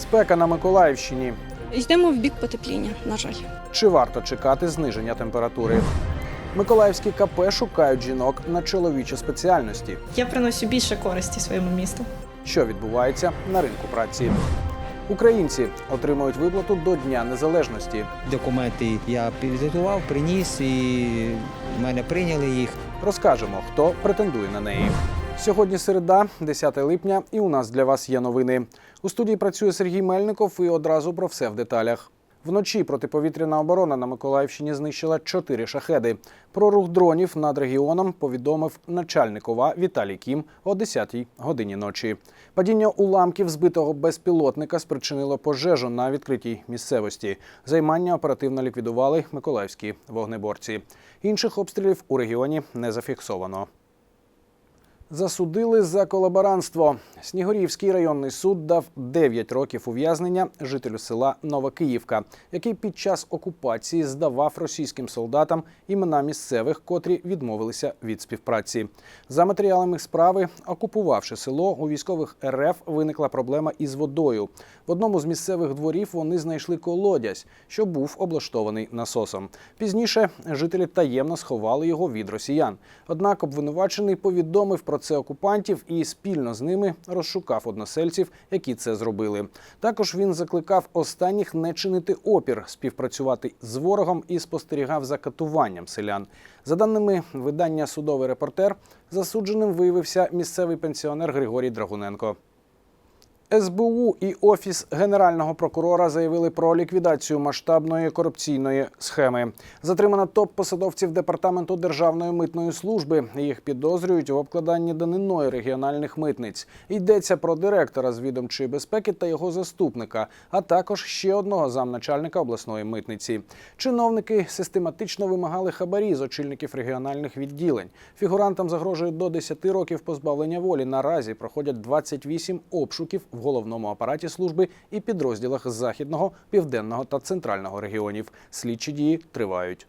Спека на Миколаївщині. Йдемо в бік потепління, на жаль. Чи варто чекати зниження температури? Миколаївські КП шукають жінок на чоловічі спеціальності. Я приношу більше користі своєму місту. Що відбувається на ринку праці? Українці отримують виплату до Дня Незалежності. Документи я підготував, приніс і в мене прийняли їх. Розкажемо, хто претендує на неї. Сьогодні середа, 10 липня, і у нас для вас є новини. У студії працює Сергій Мельников і одразу про все в деталях. Вночі протиповітряна оборона на Миколаївщині знищила чотири шахеди. Про рух дронів над регіоном повідомив начальник ОВА Віталій Кім о 10-й годині ночі. Падіння уламків збитого безпілотника спричинило пожежу на відкритій місцевості. Займання оперативно ліквідували миколаївські вогнеборці. Інших обстрілів у регіоні не зафіксовано. Засудили за колаборантство. Снігурівський районний суд дав 9 років ув'язнення жителю села Новокиївка, який під час окупації здавав російським солдатам імена місцевих, котрі відмовилися від співпраці. За матеріалами справи, окупувавши село, у військових РФ виникла проблема із водою. В одному з місцевих дворів вони знайшли колодязь, що був облаштований насосом. Пізніше жителі таємно сховали його від росіян. Однак обвинувачений повідомив про це окупантів і спільно з ними розшукав односельців, які це зробили. Також він закликав останніх не чинити опір, співпрацювати з ворогом і спостерігав за катуванням селян. За даними видання Судовий репортер, засудженим виявився місцевий пенсіонер Григорій Драгуненко. СБУ і офіс генерального прокурора заявили про ліквідацію масштабної корупційної схеми. Затримано топ-посадовців департаменту Державної митної служби. Їх підозрюють в обкладанні даниною регіональних митниць. Йдеться про директора з відомчої безпеки та його заступника, а також ще одного замначальника обласної митниці. Чиновники систематично вимагали хабарі з очільників регіональних відділень. Фігурантам загрожує до 10 років позбавлення волі. Наразі проходять 28 обшуків головному апараті служби і підрозділах західного, південного та центрального регіонів. Слідчі дії тривають.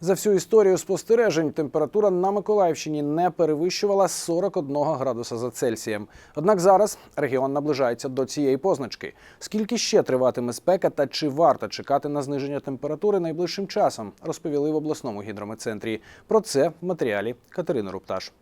За всю історію спостережень температура на Миколаївщині не перевищувала 41 градуса за Цельсієм. Однак зараз регіон наближається до цієї позначки. Скільки ще триватиме спека та чи варто чекати на зниження температури найближчим часом, розповіли в обласному гідрометцентрі. Про це в матеріалі Катерини Рупташ.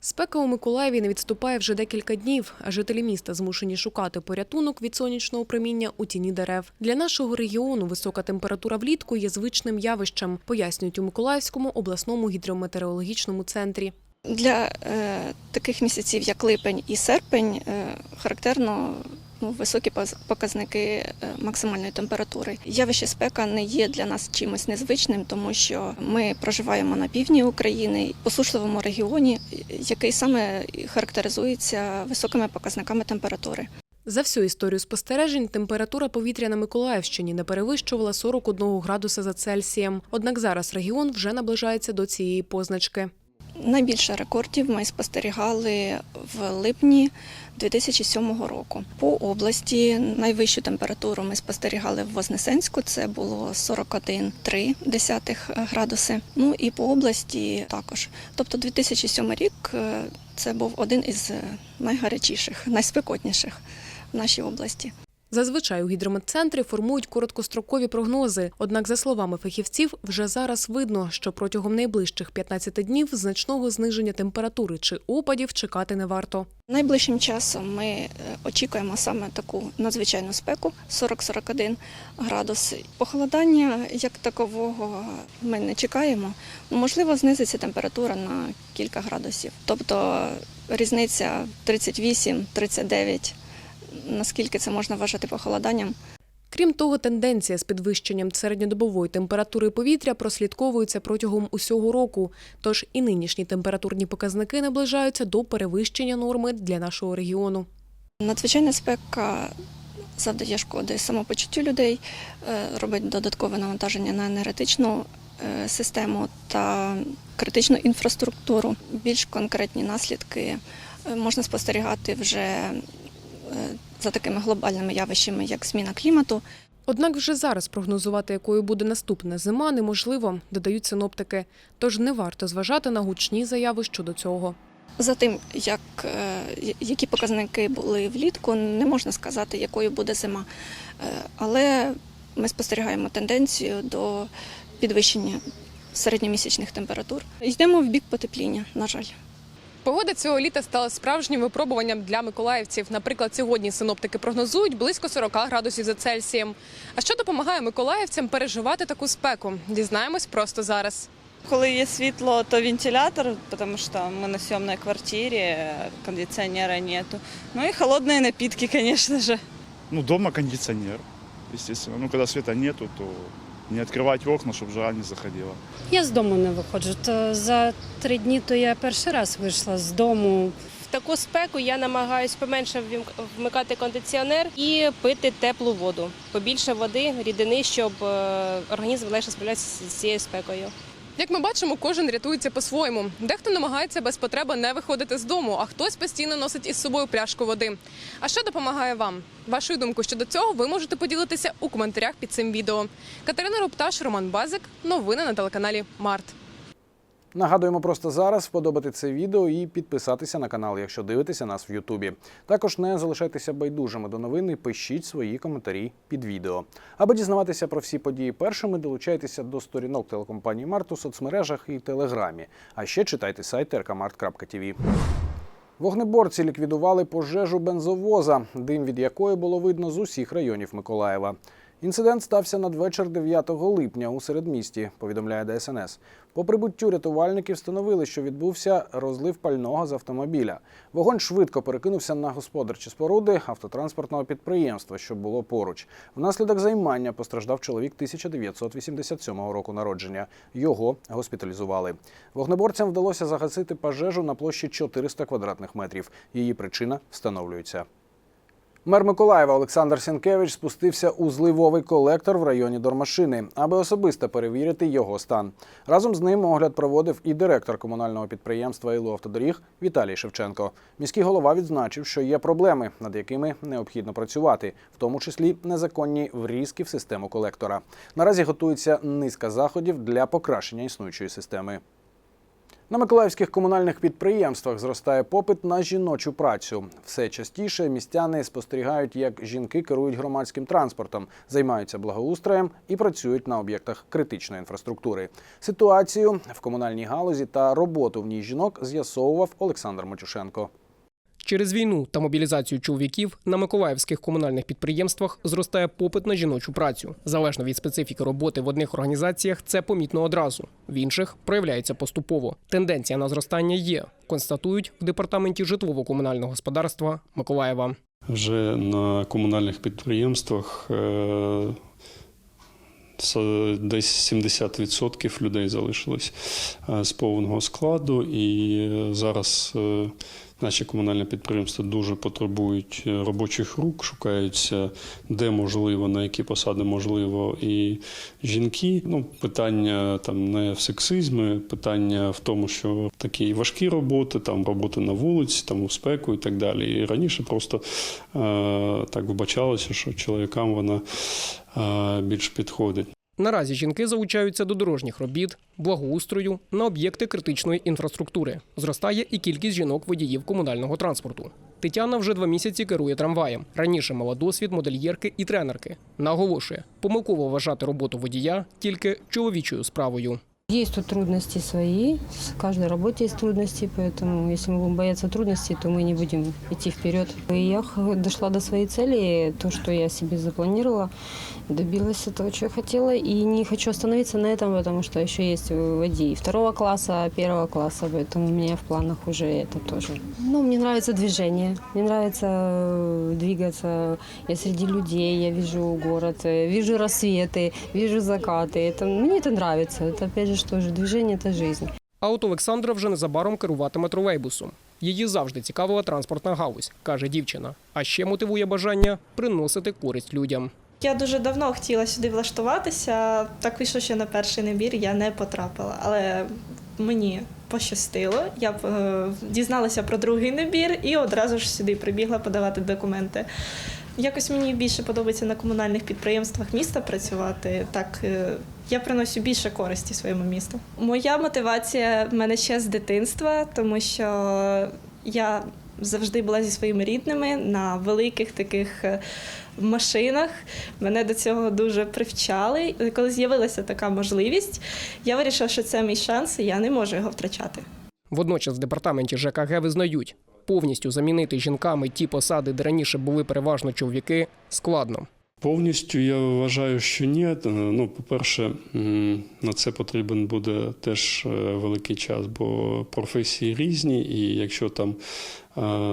Спека у Миколаєві не відступає вже декілька днів, а жителі міста змушені шукати порятунок від сонячного проміння у тіні дерев. Для нашого регіону висока температура влітку є звичним явищем, пояснюють у Миколаївському обласному гідрометеорологічному центрі. Для е, таких місяців, як липень і серпень, е, характерно ну, високі показники е, максимальної температури. Явище спека не є для нас чимось незвичним, тому що ми проживаємо на півдні України, посушливому регіоні, який саме характеризується високими показниками температури. За всю історію спостережень температура повітря на Миколаївщині не перевищувала 41 градуса за Цельсієм. Однак зараз регіон вже наближається до цієї позначки. Найбільше рекордів ми спостерігали в липні 2007 року. По області найвищу температуру ми спостерігали в Вознесенську, це було 41,3 градуси. Ну і по області також. Тобто 2007 рік е, це був один із е, найгарячіших, найспекотніших в нашій області. Зазвичай у гідрометцентрі формують короткострокові прогнози. Однак, за словами фахівців, вже зараз видно, що протягом найближчих 15 днів значного зниження температури чи опадів чекати не варто. Найближчим часом ми е, очікуємо саме таку надзвичайну спеку 40-41 градус. Похолодання як такового ми не чекаємо. Можливо, знизиться температура на кілька градусів. Тобто різниця 38-39, наскільки це можна вважати похолоданням. Крім того, тенденція з підвищенням середньодобової температури повітря прослідковується протягом усього року. Тож і нинішні температурні показники наближаються до перевищення норми для нашого регіону. Надзвичайна спека завдає шкоди самопочуттю людей, е, робить додаткове навантаження на енергетичну е, систему та критичну інфраструктуру. Більш конкретні наслідки е, можна спостерігати вже за такими глобальними явищами, як зміна клімату, Однак вже зараз прогнозувати, якою буде наступна зима, неможливо, додають синоптики. Тож не варто зважати на гучні заяви щодо цього. За тим, як, е, які показники були влітку, не можна сказати, якою буде зима. Е, Але ми спостерігаємо тенденцію до підвищення середньомісячних температур. Йдемо в бік потепління, на жаль. Погода цього літа стала справжнім випробуванням для миколаївців. Наприклад, сьогодні синоптики прогнозують близько 40 градусів за Цельсієм. А що допомагає миколаївцям переживати таку спеку? Дізнаємось просто зараз. Коли є світло, то вентилятор, тому що ми на съемной квартирі, кондиціонера нету. Ну і холодні напитки, звісно ж. Ну, дома кондиционер, естественно. Ну, когда света нету, то не відкривати окна, щоб жара не заходила. Я з дому не виходжу. То за три дні то я перший раз вийшла з дому. В таку спеку я намагаюся поменше вмикати кондиціонер і пити теплу воду. Побільше води, рідини, щоб е, організм легше справлятися з цією спекою. Як ми бачимо, кожен рятується по-своєму. Дехто намагається без потреби не виходити з дому, а хтось постійно носить із собою пляшку води. А що допомагає вам? Вашу думку щодо цього ви можете поділитися у коментарях під цим відео. Катерина Рупташ, Роман Базик. Новини на телеканалі Март. Нагадуємо просто зараз вподобати це відео і підписатися на канал, якщо дивитеся нас в Ютубі. Також не залишайтеся байдужими до новин і пишіть свої коментарі під відео. Аби дізнаватися про всі події першими, долучайтеся до сторінок телекомпанії Март у соцмережах і Телеграмі. А ще читайте сайт rkmart.tv. Вогнеборці ліквідували пожежу бензовоза, дим від якої було видно з усіх районів Миколаєва. Інцидент стався надвечір 9 липня у середмісті, повідомляє ДСНС. По прибуттю рятувальники встановили, що відбувся розлив пального з автомобіля. Вогонь швидко перекинувся на господарчі споруди автотранспортного підприємства, що було поруч. Внаслідок займання постраждав чоловік 1987 року народження. Його госпіталізували. Вогнеборцям вдалося загасити пожежу на площі 400 квадратних метрів. Її причина встановлюється. Мер Миколаєва Олександр Сінкевич спустився у зливовий колектор в районі Дормашини, аби особисто перевірити його стан. Разом з ним огляд проводив і директор комунального підприємства «Ілу автодоріг Віталій Шевченко. Міський голова відзначив, що є проблеми, над якими необхідно працювати, в тому числі незаконні врізки в систему колектора. Наразі готується низка заходів для покращення існуючої системи. На миколаївських комунальних підприємствах зростає попит на жіночу працю. Все частіше містяни спостерігають, як жінки керують громадським транспортом, займаються благоустроєм і працюють на об'єктах критичної інфраструктури. Ситуацію в комунальній галузі та роботу в ній жінок з'ясовував Олександр Матюшенко. Через війну та мобілізацію чоловіків на миколаївських комунальних підприємствах зростає попит на жіночу працю. Залежно від специфіки роботи в одних організаціях, це помітно одразу, в інших проявляється поступово. Тенденція на зростання є, констатують в департаменті житлово-комунального господарства Миколаєва. Вже на комунальних підприємствах е, десь 70% людей залишилось е, з повного складу, і е, зараз наші комунальні підприємства дуже потребують е, робочих рук, шукаються де можливо, на які посади можливо, і жінки. Ну, питання там не в сексизмі, питання в тому, що такі важкі роботи, там роботи на вулиці, там у спеку і так далі. І раніше просто е, так вбачалося, що чоловікам вона е, більш підходить. Наразі жінки залучаються до дорожніх робіт, благоустрою на об'єкти критичної інфраструктури. Зростає і кількість жінок-водіїв комунального транспорту. Тетяна вже два місяці керує трамваєм. Раніше мала досвід модельєрки і тренерки. Наголошує, помилково вважати роботу водія тільки чоловічою справою. Есть тут трудности свои, в каждой работе есть трудности, поэтому если мы будем бояться трудностей, то мы не будем идти вперед. И я дошла до своей цели, то, что я себе запланировала, добилась этого, что я хотела, и не хочу остановиться на этом, потому что еще есть водии второго класса, первого класса, поэтому у меня в планах уже это тоже. Ну, мне нравится движение, мне нравится э, двигаться, я среди людей, я вижу город, э, вижу рассветы, вижу закаты, это, мне это нравится, это опять же же, движение – это жизнь. А от Олександра вже незабаром керуватиме тролейбусом. Її завжди цікавила транспортна галузь, каже дівчина. А ще мотивує бажання приносити користь людям. Я дуже давно хотіла сюди влаштуватися. Так вийшло, що на перший набір я не потрапила, але мені пощастило. Я е, дізналася про другий набір і одразу ж сюди прибігла подавати документи. Якось мені більше подобається на комунальних підприємствах міста працювати. Так е, я приношу більше користі своєму місту. Моя мотивація в мене ще з дитинства, тому що я завжди була зі своїми рідними на великих таких е, машинах. Мене до цього дуже привчали. Коли з'явилася така можливість, я вирішила, що це мій шанс, і я не можу його втрачати. Водночас в департаменті ЖКГ визнають, повністю замінити жінками ті посади, де раніше були переважно чоловіки, складно. Повністю я вважаю, що ні. Ну, по-перше, на це потрібен буде теж е, великий час, бо професії різні, і якщо там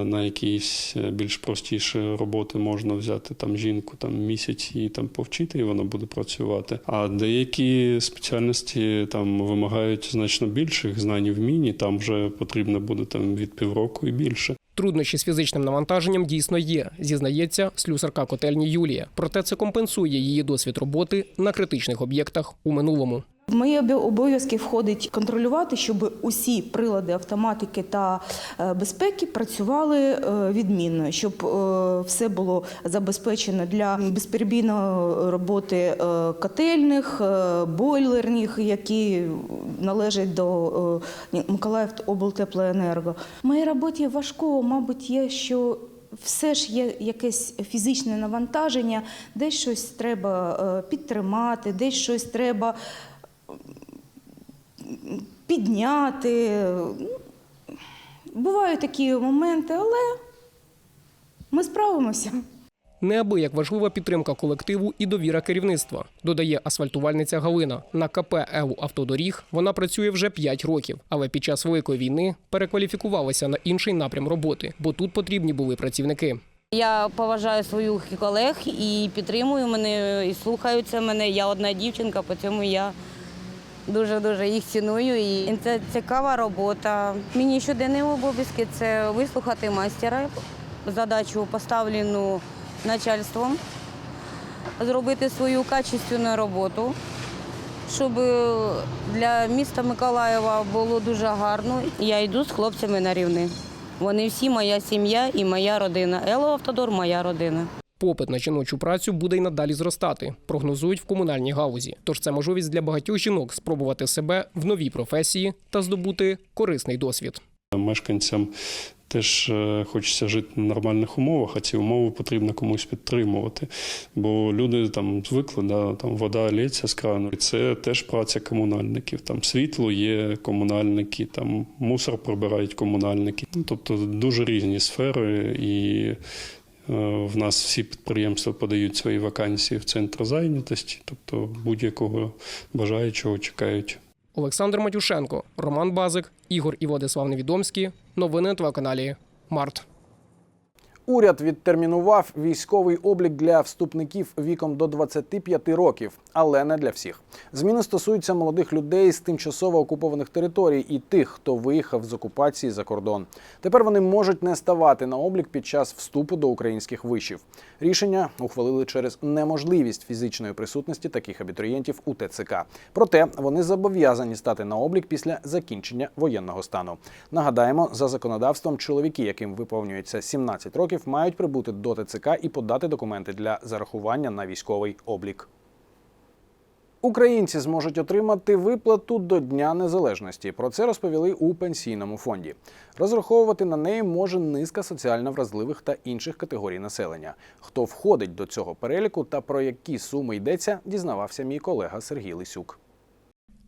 на якісь більш простіші роботи можна взяти там жінку там місяць і там повчити, і вона буде працювати. А деякі спеціальності там вимагають значно більших знань і вмінь, і там вже потрібно буде там від півроку і більше. Труднощі з фізичним навантаженням дійсно є, зізнається слюсарка котельні Юлія. Проте це компенсує її досвід роботи на критичних об'єктах у минулому. В мої обов'язки входить контролювати, щоб усі прилади автоматики та е, безпеки працювали е, відмінно, щоб е, все було забезпечено для безперебійної роботи котельних, бойлерних, які належать до Миколаїв облтеплоенерго. В моїй роботі важко, мабуть, є, що все ж є якесь фізичне навантаження, десь щось треба підтримати, десь щось треба підняти. Ну, Бувають такі моменти, але ми справимося. Неабияк важлива підтримка колективу і довіра керівництва, додає асфальтувальниця Галина. На КП ЕУ автодоріг вона працює вже 5 років, але під час великої війни перекваліфікувалася на інший напрям роботи, бо тут потрібні були працівники. Я поважаю своїх колег і підтримую мене, і слухаються мене. Я одна дівчинка, по цьому я дуже-дуже їх ціную. І це цікава робота. Мені щоденні обов'язки це вислухати майстера, задачу поставлену начальством, зробити свою качественну роботу, щоб для міста Миколаєва було дуже гарно. Я йду з хлопцями на рівни. Вони всі моя сім'я і моя родина. Ело Автодор моя родина. Попит на жіночу працю буде й надалі зростати, прогнозують в комунальній галузі. Тож це можливість для багатьох жінок спробувати себе в новій професії та здобути корисний досвід. Мешканцям теж е, хочеться жити на нормальних умовах, а ці умови потрібно комусь підтримувати. Бо люди там звикли, да, там вода лється з крану. І це теж праця комунальників. Там світло є комунальники, там мусор прибирають комунальники. Ну, тобто дуже різні сфери і. Е, В нас всі підприємства подають свої вакансії в центр зайнятості, тобто будь-якого бажаючого чекають. Олександр Матюшенко, Роман Базик, Ігор і Владислав Невідомський. Новини на телеканалі Март. Уряд відтермінував військовий облік для вступників віком до 25 років, але не для всіх. Зміни стосуються молодих людей з тимчасово окупованих територій і тих, хто виїхав з окупації за кордон. Тепер вони можуть не ставати на облік під час вступу до українських вишів. Рішення ухвалили через неможливість фізичної присутності таких абітурієнтів у ТЦК. Проте вони зобов'язані стати на облік після закінчення воєнного стану. Нагадаємо, за законодавством, чоловіки, яким виповнюється 17 років, мають прибути до ТЦК і подати документи для зарахування на військовий облік. Українці зможуть отримати виплату до Дня Незалежності. Про це розповіли у пенсійному фонді. Розраховувати на неї може низка соціально вразливих та інших категорій населення. Хто входить до цього переліку та про які суми йдеться, дізнавався мій колега Сергій Лисюк.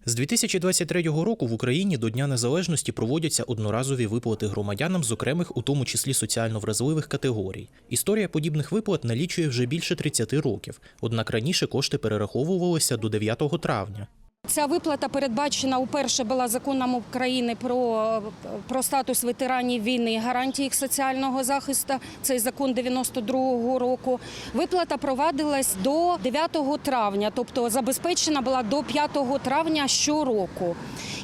З 2023 року в Україні до Дня Незалежності проводяться одноразові виплати громадянам з окремих, у тому числі соціально вразливих категорій. Історія подібних виплат налічує вже більше 30 років, однак раніше кошти перераховувалися до 9 травня. Ця виплата передбачена уперше була законом України про, про статус ветеранів війни і гарантії їх соціального захисту. Цей закон 92-го року. Виплата провадилась до 9 травня, тобто забезпечена була до 5 травня щороку.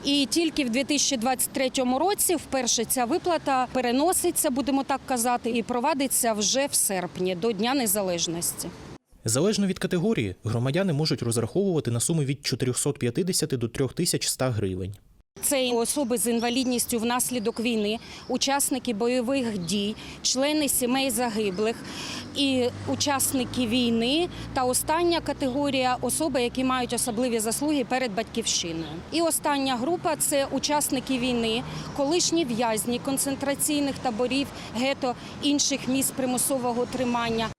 І тільки в 2023 році вперше ця виплата переноситься, будемо так казати, і провадиться вже в серпні до Дня Незалежності. Залежно від категорії, громадяни можуть розраховувати на суми від 450 до 3100 гривень. Це особи з інвалідністю внаслідок війни, учасники бойових дій, члени сімей загиблих і учасники війни. Та остання категорія особи, які мають особливі заслуги перед батьківщиною. І остання група це учасники війни, колишні в'язні концентраційних таборів, гето інших місць примусового тримання.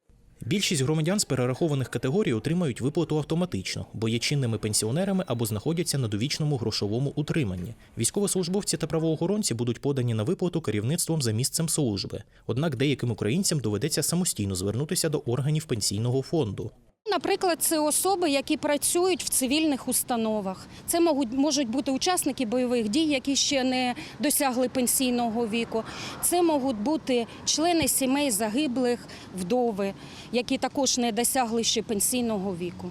Більшість громадян з перерахованих категорій отримають виплату автоматично, бо є чинними пенсіонерами або знаходяться на довічному грошовому утриманні. Військовослужбовці та правоохоронці будуть подані на виплату керівництвом за місцем служби. Однак деяким українцям доведеться самостійно звернутися до органів пенсійного фонду. Наприклад, це особи, які працюють в цивільних установах. Це можуть, бути учасники бойових дій, які ще не досягли пенсійного віку. Це можуть бути члени сімей загиблих, вдови, які також не досягли ще пенсійного віку.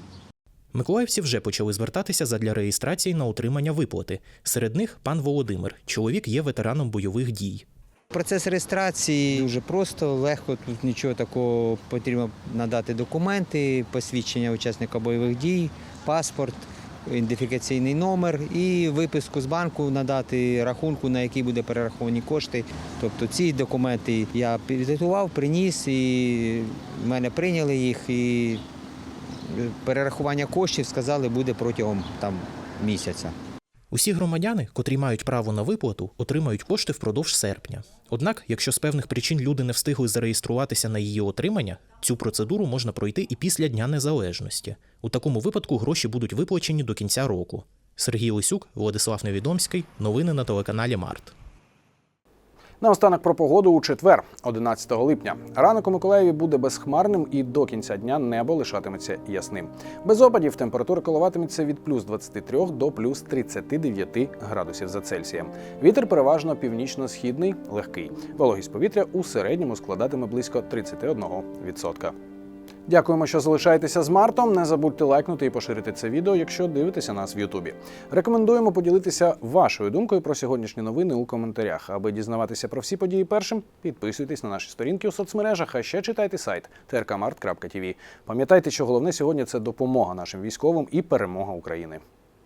Миколаївці вже почали звертатися задля реєстрації на отримання виплати. Серед них пан Володимир. Чоловік є ветераном бойових дій. Процес реєстрації дуже просто, легко. Тут нічого такого потрібно надати документи, посвідчення учасника бойових дій, паспорт, ідентифікаційний номер і виписку з банку надати рахунку, на який буде перераховані кошти. Тобто ці документи я підготував, приніс і в мене прийняли їх. І перерахування коштів сказали буде протягом там місяця. Усі громадяни, котрі мають право на виплату, отримають кошти впродовж серпня. Однак, якщо з певних причин люди не встигли зареєструватися на її отримання, цю процедуру можна пройти і після Дня Незалежності. У такому випадку гроші будуть виплачені до кінця року. Сергій Лисюк, Владислав Невідомський. Новини на телеканалі Март. Наостанок про погоду у четвер, 11 липня. Ранок у Миколаєві буде безхмарним і до кінця дня небо лишатиметься ясним. Без опадів температура коливатиметься від плюс 23 до плюс 39 градусів за Цельсієм. Вітер переважно північно-східний, легкий. Вологість повітря у середньому складатиме близько 31%. Дякуємо, що залишаєтеся з Мартом. Не забудьте лайкнути і поширити це відео, якщо дивитеся нас в Ютубі. Рекомендуємо поділитися вашою думкою про сьогоднішні новини у коментарях. Аби дізнаватися про всі події першим, підписуйтесь на наші сторінки у соцмережах, а ще читайте сайт trkmart.tv. Пам'ятайте, що головне сьогодні це допомога нашим військовим і перемога України.